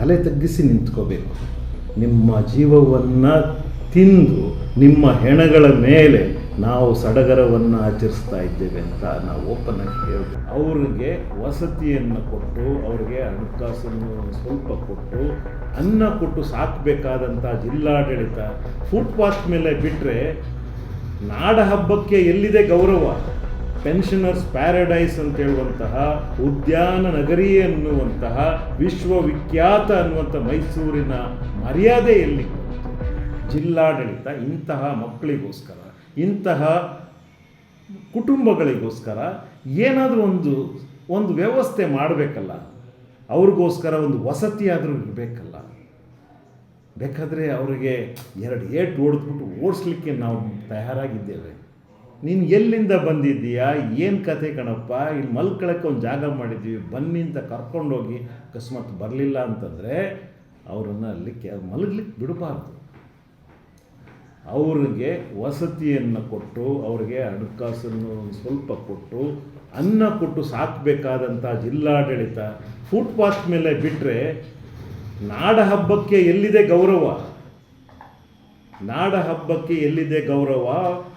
ತಲೆ ತಗ್ಗಿಸಿ ನಿಂತ್ಕೋಬೇಕು. ನಿಮ್ಮ ಜೀವವನ್ನು ತಿಂದು ನಿಮ್ಮ ಹೆಣಗಳ ಮೇಲೆ ನಾವು ಸಡಗರವನ್ನು ಆಚರಿಸ್ತಾ ಇದ್ದೇವೆ ಅಂತ ನಾವು ಓಪನ್ ಆಗಿ ಹೇಳ್ಬೋದು. ಅವ್ರಿಗೆ ವಸತಿಯನ್ನು ಕೊಟ್ಟು, ಅವ್ರಿಗೆ ಹಣಕಾಸನ್ನು ಸ್ವಲ್ಪ ಕೊಟ್ಟು, ಅನ್ನ ಕೊಟ್ಟು ಸಾಕಬೇಕಾದಂಥ ಜಿಲ್ಲಾಡಳಿತ ಫುಟ್ಪಾತ್ ಮೇಲೆ ಬಿಟ್ಟರೆ ನಾಡ ಹಬ್ಬಕ್ಕೆ ಎಲ್ಲಿದೆ ಗೌರವ? ಪೆನ್ಷನರ್ಸ್ ಪ್ಯಾರಡೈಸ್ ಅಂತ ಹೇಳುವಂತಹ ಉದ್ಯಾನ ನಗರಿ ಅನ್ನುವಂತಹ ವಿಶ್ವವಿಖ್ಯಾತ ಅನ್ನುವಂಥ ಮೈಸೂರಿನ ಮರ್ಯಾದೆ ಎಲ್ಲಿ ಜಿಲ್ಲಾಡಳಿತ ಇಂತಹ ಮಕ್ಕಳಿಗೋಸ್ಕರ, ಇಂತಹ ಕುಟುಂಬಗಳಿಗೋಸ್ಕರ ಏನಾದರೂ ಒಂದು ಒಂದು ವ್ಯವಸ್ಥೆ ಮಾಡಬೇಕಲ್ಲ, ಅವ್ರಿಗೋಸ್ಕರ ಒಂದು ವಸತಿಯಾದರೂ ಆದರೂ ಇರಬೇಕಲ್ಲ. ಬೇಕಾದರೆ ಅವರಿಗೆ ಎರಡು ಏಟು ಓಡಿಸ್ಬಿಟ್ಟು ಓಡಿಸ್ಲಿಕ್ಕೆ ನಾವು ತಯಾರಾಗಿದ್ದೇವೆ. ನೀನು ಎಲ್ಲಿಂದ ಬಂದಿದ್ದೀಯಾ? ಏನು ಕತೆ ಕಣಪ್ಪ? ಇಲ್ಲಿ ಮಲ್ಕೊಳಕ್ಕೆ ಒಂದು ಜಾಗ ಮಾಡಿದ್ದೀವಿ ಬನ್ನಿ ಅಂತ ಕರ್ಕೊಂಡೋಗಿ ಅಕಸ್ಮಾತ್ ಬರಲಿಲ್ಲ ಅಂತಂದರೆ ಅವರನ್ನು ಅಲ್ಲಿ ಕೆ ಮಲಗ್ಲಿಕ್ಕೆ ಬಿಡಬಾರ್ದು. ಅವ್ರಿಗೆ ವಸತಿಯನ್ನು ಕೊಟ್ಟು, ಅವ್ರಿಗೆ ಹಣಕಾಸನ್ನು ಸ್ವಲ್ಪ ಕೊಟ್ಟು, ಅನ್ನ ಕೊಟ್ಟು ಸಾಕಬೇಕಾದಂಥ ಜಿಲ್ಲಾಡಳಿತ, ಫುಟ್ಪಾತ್ ಮೇಲೆ ಬಿಟ್ಟರೆ ನಾಡ ಹಬ್ಬಕ್ಕೆ ಎಲ್ಲಿದೆ ಗೌರವ? ನಾಡ ಹಬ್ಬಕ್ಕೆ ಎಲ್ಲಿದೆ ಗೌರವ?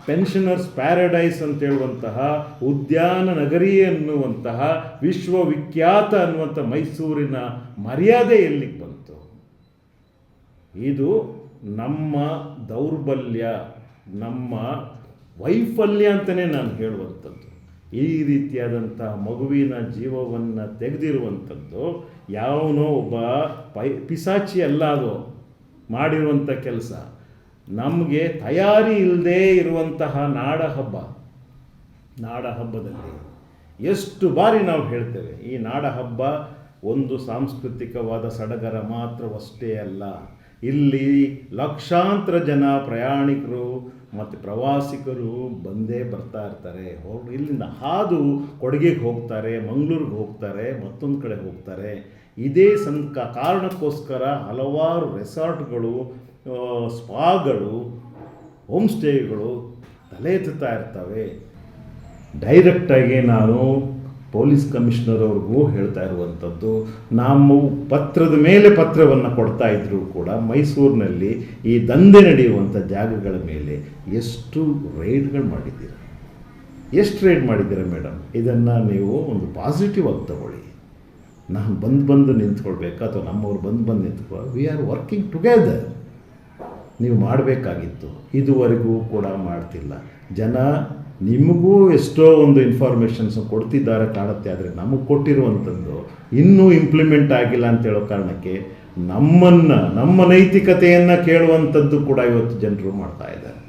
ಪೆನ್ಷನರ್ಸ್ ಪ್ಯಾರಡೈಸ್ ಅಂತ ಹೇಳುವಂತಹ ಉದ್ಯಾನ ನಗರಿ ಅನ್ನುವಂತಹ ವಿಶ್ವವಿಖ್ಯಾತ ಅನ್ನುವಂಥ ಮೈಸೂರಿನ ಮರ್ಯಾದೆ ಎಲ್ಲಿಗೆ ಬಂತು? ಇದು ನಮ್ಮ ದೌರ್ಬಲ್ಯ, ನಮ್ಮ ವೈಫಲ್ಯ ಅಂತಲೇ ನಾನು ಹೇಳುವಂಥದ್ದು. ಈ ರೀತಿಯಾದಂತಹ ಮಗುವಿನ ಜೀವವನ್ನು ತೆಗೆದಿರುವಂಥದ್ದು ಯಾವನೋ ಒಬ್ಬ ಪೈ, ಪಿಸಾಚಿ ಅಲ್ಲ ಅದು ಮಾಡಿರುವಂಥ ಕೆಲಸ. ನಮಗೆ ತಯಾರಿ ಇಲ್ಲದೆ ಇರುವಂತಹ ನಾಡ ಹಬ್ಬ ನಾಡ ಹಬ್ಬದಲ್ಲಿ ಎಷ್ಟು ಬಾರಿ ನಾವು ಹೇಳ್ತೇವೆ, ಈ ನಾಡ ಹಬ್ಬ ಒಂದು ಸಾಂಸ್ಕೃತಿಕವಾದ ಸಡಗರ ಮಾತ್ರವಷ್ಟೇ ಅಲ್ಲ, ಇಲ್ಲಿ ಲಕ್ಷಾಂತರ ಜನ ಪ್ರಯಾಣಿಕರು ಮತ್ತು ಪ್ರವಾಸಿಗರು ಬಂದೇ ಬರ್ತಾ ಇರ್ತಾರೆ. ಹೋಗಿ ಇಲ್ಲಿಂದ ಹಾದು ಕೊಡಗಿಗೆ ಹೋಗ್ತಾರೆ, ಮಂಗಳೂರಿಗೆ ಹೋಗ್ತಾರೆ, ಮತ್ತೊಂದು ಕಡೆ ಹೋಗ್ತಾರೆ. ಇದೇ ಸಂಕ, ಕಾರಣಕ್ಕೋಸ್ಕರ ಹಲವಾರು ರೆಸಾರ್ಟ್ಗಳು ಸ್ಪಾಗಳು ಹೋಮ್ ಸ್ಟೇಗಳು ತಲೆ ಎತ್ತುತ್ತಾ ಇರ್ತವೆ. ಡೈರೆಕ್ಟಾಗಿ ನಾನು ಪೊಲೀಸ್ ಕಮಿಷನರ್ ಅವ್ರಿಗೂ ಹೇಳ್ತಾ ಇರುವಂಥದ್ದು ನಾವು ಪತ್ರದ ಮೇಲೆ ಪತ್ರವನ್ನು ಕೊಡ್ತಾ ಇದ್ದರೂ ಕೂಡ ಮೈಸೂರಿನಲ್ಲಿ ಈ ದಂಧೆ ನಡೆಯುವಂಥ ಜಾಗಗಳ ಮೇಲೆ ಎಷ್ಟು ರೈಡ್ಗಳು ಮಾಡಿದ್ದೀರ? ಎಷ್ಟು ರೈಡ್ ಮಾಡಿದ್ದೀರಾ ಮೇಡಮ್? ಇದನ್ನು ನೀವು ಒಂದು ಪಾಸಿಟಿವ್ ಆಗಿ ತಗೊಳ್ಳಿ. ನಾನು ಬಂದು ಬಂದು ನಿಂತ್ಕೊಳ್ಬೇಕಾ? ಅಥವಾ ನಮ್ಮವ್ರು ಬಂದು ಬಂದು ನಿಂತ್ಕೊಳ್ಳೋ ವಿ ಆರ್ ವರ್ಕಿಂಗ್ ಟುಗೆದರ್ ನೀವು ಮಾಡಬೇಕಾಗಿತ್ತು. ಇದುವರೆಗೂ ಕೂಡ ಮಾಡ್ತಿಲ್ಲ. ಜನ ನಿಮಗೂ ಎಷ್ಟೋ ಒಂದು ಇನ್ಫಾರ್ಮೇಷನ್ಸ್ ಕೊಡ್ತಿದ್ದಾರೆ ಕಾಣುತ್ತೆ, ಆದರೆ ನಮಗೆ ಕೊಟ್ಟಿರುವಂಥದ್ದು ಇನ್ನೂ ಇಂಪ್ಲಿಮೆಂಟ್ ಆಗಿಲ್ಲ ಅಂತ ಹೇಳೋ ಕಾರಣಕ್ಕೆ ನಮ್ಮನ್ನು, ನಮ್ಮ ನೈತಿಕತೆಯನ್ನು ಕೇಳುವಂಥದ್ದು ಕೂಡ ಇವತ್ತು ಜನರು ಮಾಡ್ತಾ ಇದ್ದಾರೆ.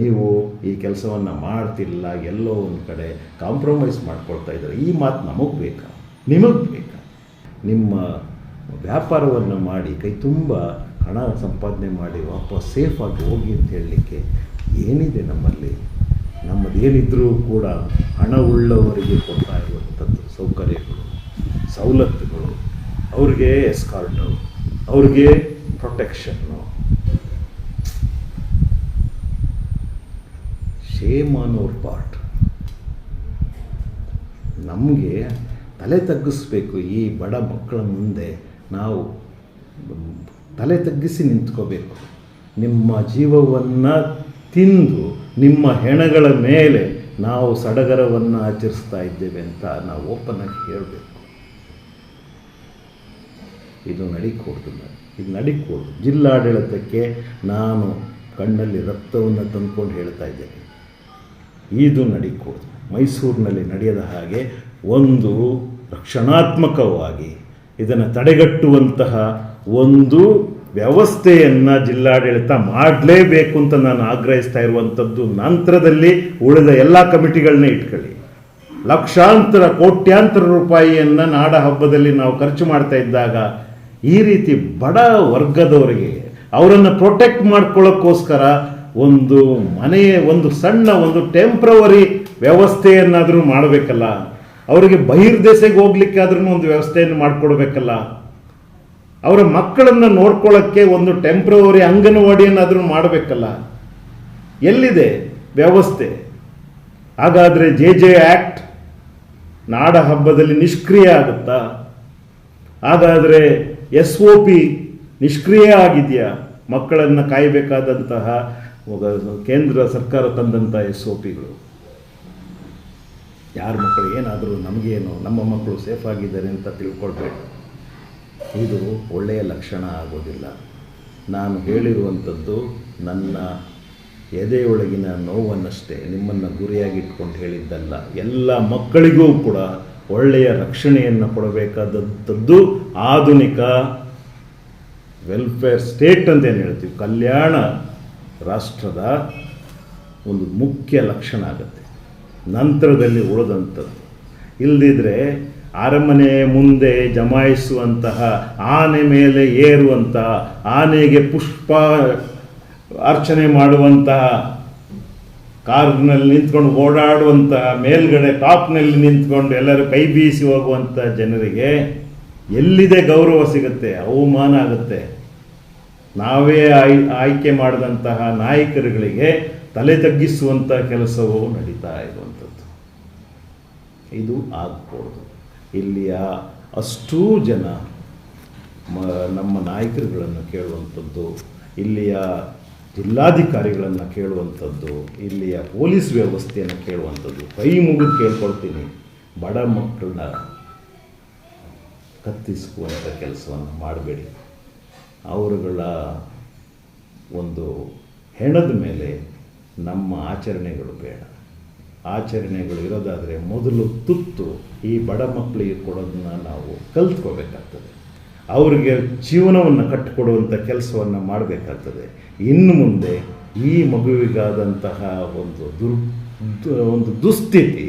ನೀವು ಈ ಕೆಲಸವನ್ನು ಮಾಡ್ತಿಲ್ಲ, ಎಲ್ಲೋ ಒಂದು ಕಡೆ ಕಾಂಪ್ರಮೈಸ್ ಮಾಡ್ಕೊಳ್ತಾ ಇದ್ದಾರೆ. ಈ ಮಾತು ನಮಗೆ ಬೇಕಾ? ನಿಮಗೆ ಬೇಕಾ? ನಿಮ್ಮ ವ್ಯಾಪಾರವನ್ನು ಮಾಡಿ ಕೈ ತುಂಬ ಹಣ ಸಂಪಾದನೆ ಮಾಡಿ ವಾಪಸ್ ಸೇಫಾಗಿ ಹೋಗಿ ಅಂತ ಹೇಳಲಿಕ್ಕೆ ಏನಿದೆ ನಮ್ಮಲ್ಲಿ? ನಮ್ಮದೇನಿದ್ರೂ ಕೂಡ ಹಣ ಉಳ್ಳವರಿಗೆ ಕೊಡ್ತಾ ಇರುವಂಥದ್ದು ಸೌಕರ್ಯಗಳು, ಸವಲತ್ತುಗಳು. ಅವ್ರಿಗೆ ಎಸ್ಕಾರ್ಟು ಅವ್ರಿಗೆ ಪ್ರೊಟೆಕ್ಷನ್ನು ಶೇಮ್ ಆನ್ ಪಾರ್ಟ್ ನಮಗೆ ತಲೆ ತಗ್ಗಿಸ್ಬೇಕು ಈ ಬಡ ಮಕ್ಕಳ ಮುಂದೆ ನಾವು ತಲೆ ತಗ್ಗಿಸಿ ನಿಂತ್ಕೋಬೇಕು. ನಿಮ್ಮ ಜೀವವನ್ನು ತಿಂದು ನಿಮ್ಮ ಹೆಣಗಳ ಮೇಲೆ ನಾವು ಸಡಗರವನ್ನು ಆಚರಿಸ್ತಾ ಇದ್ದೇವೆ ಅಂತ ನಾವು ಓಪನ್ ಆಗಿ ಹೇಳಬೇಕು. ಇದು ನಡಿಕೂಡ್ದು ಇದು ನಡಿಕೂಡ್ದು. ಜಿಲ್ಲಾಡಳಿತಕ್ಕೆ ನಾನು ಕಣ್ಣಲ್ಲಿ ರಕ್ತವನ್ನು ತಂದುಕೊಂಡು ಹೇಳ್ತಾ ಇದ್ದೇನೆ. ಇದು ನಡಿಕೂಡ್ದು. ಮೈಸೂರಿನಲ್ಲಿ ನಡೆಯದ ಹಾಗೆ ಒಂದು ರಕ್ಷಣಾತ್ಮಕವಾಗಿ ಇದನ್ನು ತಡೆಗಟ್ಟುವಂತಹ ಒಂದು ವ್ಯವಸ್ಥೆಯನ್ನು ಜಿಲ್ಲಾಡಳಿತ ಮಾಡಲೇಬೇಕು ಅಂತ ನಾನು ಆಗ್ರಹಿಸ್ತಾ ಇರುವಂಥದ್ದು ನಂತರದಲ್ಲಿ ಉಳಿದ ಎಲ್ಲ ಕಮಿಟಿಗಳನ್ನೇ ಇಟ್ಕೊಳ್ಳಿ. ಲಕ್ಷಾಂತರ, ಕೋಟ್ಯಾಂತರ ರೂಪಾಯಿಯನ್ನು ನಾಡ ಹಬ್ಬದಲ್ಲಿ ನಾವು ಖರ್ಚು ಮಾಡ್ತಾ ಇದ್ದಾಗ ಈ ರೀತಿ ಬಡ ವರ್ಗದವರಿಗೆ ಅವರನ್ನು ಪ್ರೊಟೆಕ್ಟ್ ಮಾಡ್ಕೊಳ್ಳೋಕ್ಕೋಸ್ಕರ ಒಂದು ಮನೆಯ ಒಂದು ಸಣ್ಣ, ಒಂದು ಟೆಂಪ್ರವರಿ ವ್ಯವಸ್ಥೆಯನ್ನಾದರೂ ಮಾಡಬೇಕಲ್ಲ. ಅವರಿಗೆ ಬಹಿರ್ದೇಶಕ್ಕೆ ಹೋಗ್ಲಿಕ್ಕಾದ್ರೂ ಒಂದು ವ್ಯವಸ್ಥೆಯನ್ನು ಮಾಡಿಕೊಡ್ಬೇಕಲ್ಲ. ಅವರ ಮಕ್ಕಳನ್ನು ನೋಡ್ಕೊಳ್ಳೋಕ್ಕೆ ಒಂದು ಟೆಂಪ್ರವರಿ ಅಂಗನವಾಡಿಯನ್ನಾದರೂ ಮಾಡಬೇಕಲ್ಲ. ಎಲ್ಲಿದೆ? ವ್ಯವಸ್ಥೆ. ಹಾಗಾದರೆ ಜೆ ಜೆ ಆ್ಯಕ್ಟ್ ನಾಡ ಹಬ್ಬದಲ್ಲಿ ನಿಷ್ಕ್ರಿಯ ಆಗುತ್ತಾ? ಹಾಗಾದರೆ ಎಸ್ ಒ ಪಿ ನಿಷ್ಕ್ರಿಯ ಆಗಿದೆಯಾ? ಮಕ್ಕಳನ್ನು ಕಾಯಬೇಕಾದಂತಹ ಕೇಂದ್ರ ಸರ್ಕಾರ ತಂದಂಥ ಎಸ್ ಒ ಪಿಗಳು. ಯಾರ ಮಕ್ಕಳು ಏನಾದರೂ ನಮಗೇನು, ನಮ್ಮ ಮಕ್ಕಳು ಸೇಫ್ ಆಗಿದ್ದಾರೆ ಅಂತ ತಿಳ್ಕೊಳ್ಬೇಕು. ಇದು ಒಳ್ಳೆಯ ಲಕ್ಷಣ ಆಗೋದಿಲ್ಲ. ನಾನು ಹೇಳಿರುವಂಥದ್ದು ನನ್ನ ಎದೆಯೊಳಗಿನ ನೋವನ್ನಷ್ಟೇ, ನಿಮ್ಮನ್ನು ಗುರಿಯಾಗಿಟ್ಕೊಂಡು ಹೇಳಿದ್ದಲ್ಲ. ಎಲ್ಲ ಮಕ್ಕಳಿಗೂ ಕೂಡ ಒಳ್ಳೆಯ ರಕ್ಷಣೆಯನ್ನು ಕೊಡಬೇಕಾದಂಥದ್ದು ಆಧುನಿಕ ವೆಲ್ಫೇರ್ ಸ್ಟೇಟ್ ಅಂತ ಏನು ಹೇಳ್ತೀವಿ. ಕಲ್ಯಾಣ ರಾಷ್ಟ್ರದ ಒಂದು ಮುಖ್ಯ ಲಕ್ಷಣ ಆಗುತ್ತೆ. ನಂತರದಲ್ಲಿ ಉಳಿದಂಥದ್ದು. ಇಲ್ಲದಿದ್ದರೆ ಅರಮನೆ ಮುಂದೆ ಜಮಾಯಿಸುವಂತಹ ಆನೆ ಮೇಲೆ ಏರುವಂತಹ ಆನೆಗೆ ಪುಷ್ಪ ಅರ್ಚನೆ ಮಾಡುವಂತಹ, ಕಾರ್ನಲ್ಲಿ ನಿಂತ್ಕೊಂಡು ಓಡಾಡುವಂತಹ, ಮೇಲ್ಗಡೆ ಟಾಪ್ನಲ್ಲಿ ನಿಂತ್ಕೊಂಡು ಎಲ್ಲರೂ ಕೈ ಬೀಸಿ ಹೋಗುವಂಥ ಜನರಿಗೆ ಎಲ್ಲಿದೆ ಗೌರವ ಸಿಗುತ್ತೆ? ಅವಮಾನ ಆಗುತ್ತೆ. ನಾವೇ ಆಯ್, ಆಯ್ಕೆ ಮಾಡಿದಂತಹ ನಾಯಕರುಗಳಿಗೆ ತಲೆ ತಗ್ಗಿಸುವಂಥ ಕೆಲಸವು ನಡೀತಾ ಇರುವಂಥದ್ದು. ಇದು ಆಗಕೂಡದು ಇಲ್ಲಿಯ ಅಷ್ಟೂ ಜನ ಮ, ನಮ್ಮ ನಾಯಕರುಗಳನ್ನು ಕೇಳುವಂಥದ್ದು, ಇಲ್ಲಿಯ ಜಿಲ್ಲಾಧಿಕಾರಿಗಳನ್ನು ಕೇಳುವಂಥದ್ದು, ಇಲ್ಲಿಯ ಪೊಲೀಸ್ ವ್ಯವಸ್ಥೆಯನ್ನು ಕೇಳುವಂಥದ್ದು. ಕೈ ಮುಗಿದು ಕೇಳ್ಕೊಳ್ತೀನಿ. ಬಡ ಮಕ್ಕಳನ್ನ ಕತ್ತಿಸುವಂಥ ಕೆಲಸವನ್ನು ಮಾಡಬೇಡಿ. ಅವರುಗಳ ಒಂದು ಹೆಣದ ಮೇಲೆ ನಮ್ಮ ಆಚರಣೆಗಳು ಬೇಡ. ಆಚರಣೆಗಳು ಇರೋದಾದರೆ ಮೊದಲು ತುತ್ತು ಈ ಬಡ ಮಕ್ಕಳಿಗೆ ಕೊಡೋದನ್ನ ನಾವು ಕಲ್ತ್ಕೋಬೇಕಾಗ್ತದೆ. ಅವರಿಗೆ ಜೀವನವನ್ನು ಕಟ್ಟಿಕೊಡುವಂಥ ಕೆಲಸವನ್ನು ಮಾಡಬೇಕಾಗ್ತದೆ. ಇನ್ನು ಮುಂದೆ ಈ ಮಗುವಿಗಾದಂತಹ ಒಂದು ದುರ್ ಒಂದು ದುಸ್ಥಿತಿ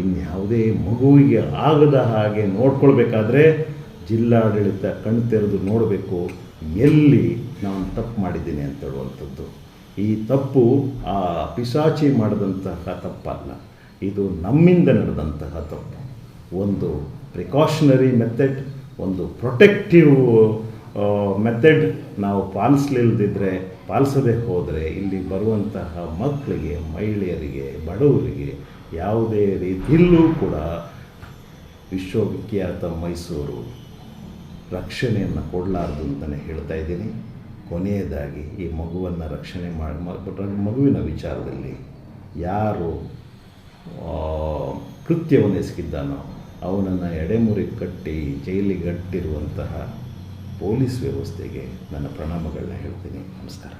ಇನ್ಯಾವುದೇ ಮಗುವಿಗೆ ಆಗದ ಹಾಗೆ ನೋಡ್ಕೊಳ್ಬೇಕಾದ್ರೆ ಜಿಲ್ಲಾಡಳಿತ ಕಣ್ತೆರೆದು ನೋಡಬೇಕು, ಎಲ್ಲಿ ನಾನು ತಪ್ಪು ಮಾಡಿದ್ದೀನಿ ಅಂತ ಹೇಳುವಂಥದ್ದು. ಈ ತಪ್ಪು ಆ ಪಿಶಾಚಿ ಮಾಡಿದಂತಹ ತಪ್ಪಲ್ಲ. ಇದು ನಮ್ಮಿಂದ ನಡೆದಂತಹ ತಪ್ಪು. ಒಂದು ಪ್ರಿಕಾಷನರಿ ಮೆಥಡ್ ಒಂದು ಪ್ರೊಟೆಕ್ಟಿವ್ ಮೆಥಡ್ ನಾವು ಪಾಲಿಸಲಿಲ್ಲದಿದ್ದರೆ ಪಾಲಿಸದೆ ಹೋದರೆ ಇಲ್ಲಿ ಬರುವಂತಹ ಮಕ್ಕಳಿಗೆ, ಮಹಿಳೆಯರಿಗೆ, ಬಡವರಿಗೆ ಯಾವುದೇ ರೀತಿಯಲ್ಲೂ ಕೂಡ ವಿಶ್ವವಿಖ್ಯಾತ ಮೈಸೂರು ರಕ್ಷಣೆಯನ್ನು ಕೊಡಲಾರ್ದು ಅಂತಲೇ ಹೇಳ್ತಾ ಇದ್ದೀನಿ. ಕೊನೆಯದಾಗಿ ಈ ಮಗುವನ್ನು ರಕ್ಷಣೆ ಮಾಡಿ ಮಗುವಿನ ವಿಚಾರದಲ್ಲಿ ಯಾರು ಕೃತ್ಯವನ್ನು ಎಸಗಿದ್ದಾನೋ ಅವನನ್ನು ಎಡೆಮುರಿ ಕಟ್ಟಿ ಜೈಲಿಗಟ್ಟಿರುವಂತಹ ಪೊಲೀಸ್ ವ್ಯವಸ್ಥೆಗೆ ನನ್ನ ಪ್ರಣಾಮಗಳನ್ನ ಹೇಳ್ತೀನಿ. ನಮಸ್ಕಾರ.